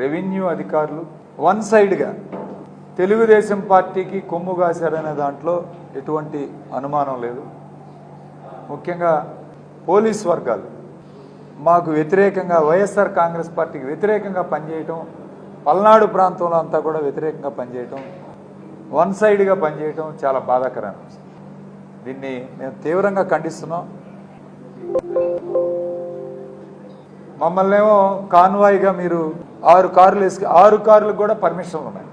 Revenue అధికారులు one సైడ్గా తెలుగుదేశం పార్టీకి కొమ్ము కాశారనే దాంట్లో ఎటువంటి అనుమానం లేదు. ముఖ్యంగా పోలీస్ వర్గాలు మాకు వ్యతిరేకంగా వైఎస్ఆర్ కాంగ్రెస్ పార్టీకి వ్యతిరేకంగా పనిచేయటం పల్నాడు ప్రాంతంలో అంతా కూడా వ్యతిరేకంగా పనిచేయటం వన్ సైడ్గా పనిచేయటం చాలా బాధాకరం దీన్ని మేము తీవ్రంగా ఖండిస్తున్నాం. మమ్మల్ని ఏమో కాన్వాయ్గా మీరు ఆరు కార్లు వేసుకు ఆరు కార్లకు కూడా పర్మిషన్లు ఉన్నాయి.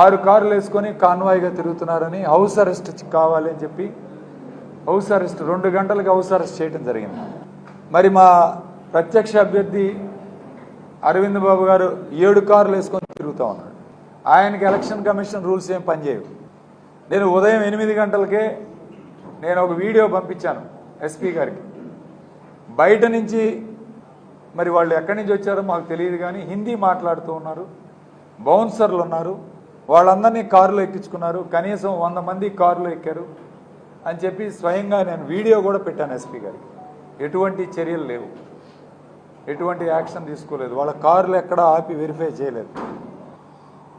ఆరు కార్లు వేసుకొని కాన్వాయ్గా తిరుగుతున్నారని హౌస్ అరెస్ట్ కావాలి అని చెప్పి హౌస్ అరెస్ట్ రెండు గంటలకు హౌస్ అరెస్ట్ చేయడం జరిగింది. మరి మా ప్రత్యక్ష అభ్యర్థి అరవింద్ బాబు గారు ఏడు కార్లు వేసుకొని తిరుగుతూ ఉన్నాడు. ఆయనకి ఎలక్షన్ కమిషన్ రూల్స్ ఏం పనిచేయవు నేను ఉదయం ఎనిమిది గంటలకే నేను ఒక వీడియో పంపించాను ఎస్పీ గారికి. బయట నుంచి మరి వాళ్ళు ఎక్కడి నుంచి వచ్చారో మాకు తెలియదు కానీ హిందీ మాట్లాడుతూ ఉన్నారు. బౌన్సర్లు ఉన్నారు. వాళ్ళందరినీ కారులో ఎక్కించుకున్నారు. కనీసం వంద మంది కారులో ఎక్కారు అని చెప్పి స్వయంగా నేను వీడియో కూడా పెట్టాను ఎస్పీ గారికి. ఎటువంటి చర్యలు లేవు. ఎటువంటి యాక్షన్ తీసుకోలేదు. వాళ్ళ కార్లు ఎక్కడ ఆపి వెరిఫై చేయలేదు.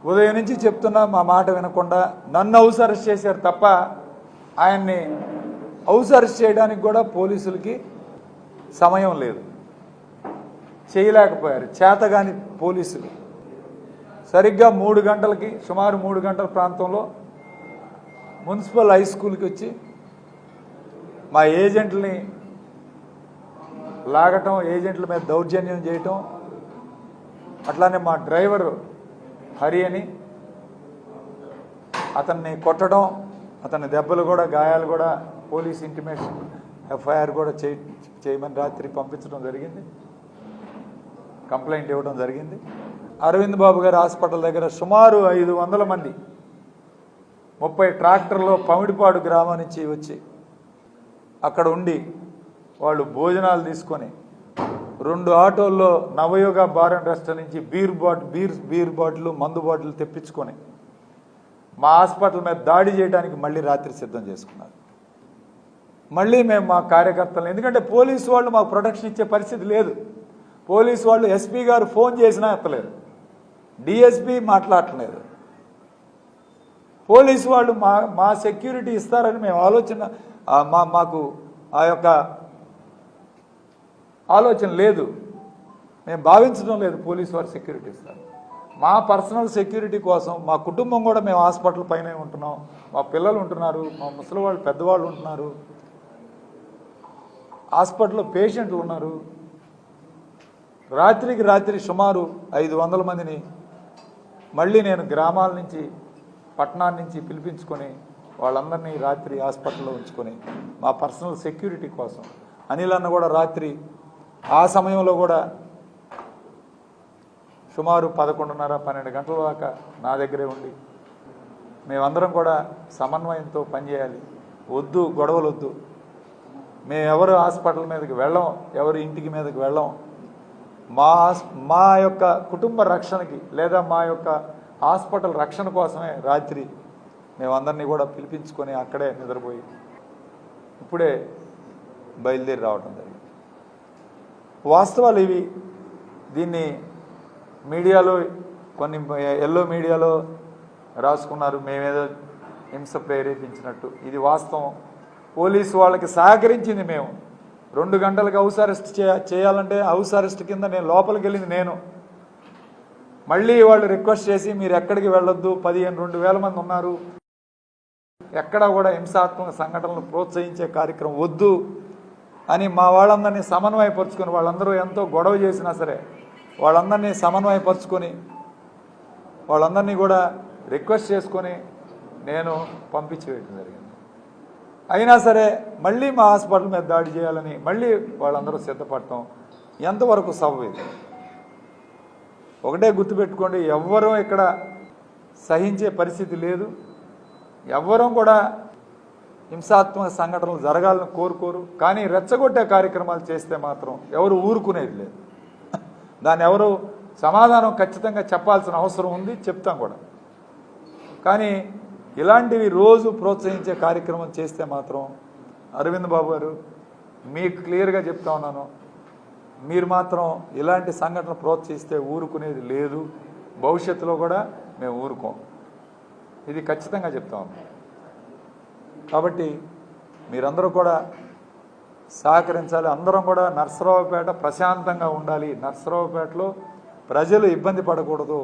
ఉదయం నుంచి చెప్తున్నా మా మాట వినకుండా నన్ను హౌస్ అరెస్ట్ చేశారు తప్ప ఆయన్ని హౌస్ అరెస్ట్ చేయడానికి కూడా పోలీసులకి సమయం లేదు. చేయలేకపోయారు. చేతగాని పోలీసులు. సరిగ్గా మూడు గంటలకి సుమారు మూడు గంటల ప్రాంతంలో మున్సిపల్ హై స్కూల్కి వచ్చి మా ఏజెంట్ని లాగటం ఏజెంట్ల మీద దౌర్జన్యం చేయటం అట్లానే మా డ్రైవరు హరి అని అతన్ని కొట్టడం అతని దెబ్బలు కూడా గాయాలు కూడా పోలీస్ ఇంటిమేషన్ ఎఫ్ఐఆర్ కూడా చేయ చేయమని రాత్రి పంపించడం జరిగింది. కంప్లైంట్ ఇవ్వడం జరిగింది. అరవింద్ బాబు గారి హాస్పిటల్ దగ్గర సుమారు ఐదు వందల మంది ముప్పై ట్రాక్టర్లో పమిడిపాడు గ్రామం నుంచి వచ్చి అక్కడ ఉండి వాళ్ళు భోజనాలు తీసుకొని రెండు ఆటోల్లో నవయోగ బార్ అండ్ రెస్టారెంట్ నుంచి బీర్ బాట్ బీర్ బీర్ బాటిల్ మందు బాటిల్ తెప్పించుకొని మా హాస్పిటల్ మీద దాడి చేయడానికి మళ్ళీ రాత్రి సిద్ధం చేసుకున్నారు. మళ్ళీ మేము మా కార్యకర్తలు ఎందుకంటే పోలీసు వాళ్ళు మాకు ప్రొటెక్షన్ ఇచ్చే పరిస్థితి లేదు. పోలీస్ వాళ్ళు ఎస్పీ గారు ఫోన్ చేసినా ఎత్తలేదు. డిఎస్పీ మాట్లాడలేదు పోలీస్ వాళ్ళు మా మా సెక్యూరిటీ ఇస్తారని మేము ఆలోచన మా మాకు ఆ యొక్క ఆలోచన లేదు. మేము భావించడం లేదు పోలీసు వారు సెక్యూరిటీ ఇస్తారు మా పర్సనల్ సెక్యూరిటీ కోసం మా కుటుంబం కూడా మేము హాస్పిటల్ పైనే ఉంటున్నాం. మా పిల్లలు ఉంటున్నారు మా ముసలి వాళ్ళు పెద్దవాళ్ళు ఉంటున్నారు. హాస్పిటల్లో పేషెంట్లు ఉన్నారు. రాత్రికి రాత్రి సుమారు ఐదు వందల మందిని మళ్ళీ నేను గ్రామాల నుంచి పట్టణాల నుంచి పిలిపించుకొని వాళ్ళందరినీ రాత్రి హాస్పిటల్లో ఉంచుకొని మా పర్సనల్ సెక్యూరిటీ కోసం అనిల్ అన్న కూడా రాత్రి ఆ సమయంలో కూడా సుమారు పదకొండున్నర పన్నెండు గంటల దాకా నా దగ్గరే ఉండి మేమందరం కూడా సమన్వయంతో పనిచేయాలి. వద్దు గొడవలు వద్దు మేము ఎవరు హాస్పిటల్ మీదకి వెళ్ళం ఎవరు ఇంటికి మీదకి వెళ్ళం మా మా యొక్క కుటుంబ రక్షణకి లేదా మా యొక్క హాస్పిటల్ రక్షణ కోసమే రాత్రి మేమందరినీ కూడా పిలిపించుకొని అక్కడే నిద్రపోయి ఇప్పుడే బయలుదేరి రావడం జరిగింది. వాస్తవాలు ఇవి. దీన్ని మీడియాలో కొన్ని ఎల్లో మీడియాలో రాసుకున్నారు. మేమేదో హింస ప్రేరేపించినట్టు. ఇది వాస్తవం. పోలీసు వాళ్ళకి సహకరించింది మేము. రెండు గంటలకు హౌస్ అరెస్ట్ చేయ- చేయాలంటే హౌస్ అరెస్ట్ కింద నేను లోపలికి వెళ్ళింది నేను. మళ్ళీ వాళ్ళు రిక్వెస్ట్ చేసి మీరు ఎక్కడికి వెళ్ళొద్దు పదిహేను రెండు వేల మంది ఉన్నారు. ఎక్కడా కూడా హింసాత్మక సంఘటనలు ప్రోత్సహించే కార్యక్రమం వద్దు అని మా వాళ్ళందరినీ సమన్వయపరుచుకొని వాళ్ళందరూ ఎంతో గొడవ చేసినా సరే వాళ్ళందరినీ సమన్వయపరుచుకొని వాళ్ళందరినీ కూడా రిక్వెస్ట్ చేసుకొని నేను పంపించేయడం జరిగింది. అయినా సరే మళ్ళీ మా హాస్పిటల్ మీద దాడి చేయాలని మళ్ళీ వాళ్ళందరూ సిద్ధపడటం ఎంతవరకు సబబు ఇది? ఒకటే గుర్తుపెట్టుకోండి ఎవ్వరూ ఇక్కడ సహించే పరిస్థితి లేదు. ఎవ్వరూ కూడా హింసాత్మక సంఘటనలు జరగాలని కోరుకోరు. కానీ రెచ్చగొట్టే కార్యక్రమాలు చేస్తే మాత్రం ఎవరు ఊరుకునేది లేదు. దాన్ని ఎవరు సమాధానం ఖచ్చితంగా చెప్పాల్సిన అవసరం ఉంది చెప్తాం కూడా. కానీ ఇలాంటివి రోజు ప్రోత్సహించే కార్యక్రమం చేస్తే మాత్రం అరవింద్ బాబు గారు మీకు క్లియర్గా చెప్తా ఉన్నాను. మీరు మాత్రం ఇలాంటి సంఘటనలు ప్రోత్సహిస్తే ఊరుకునేది లేదు. భవిష్యత్తులో కూడా మేము ఊరుకోం. ఇది ఖచ్చితంగా చెప్తాం కాబట్టి మీరందరూ కూడా సహకరించాలి. అందరం కూడా నర్సరావుపేట ప్రశాంతంగా ఉండాలి. నర్సరావుపేటలో ప్రజలు ఇబ్బంది పడకూడదు.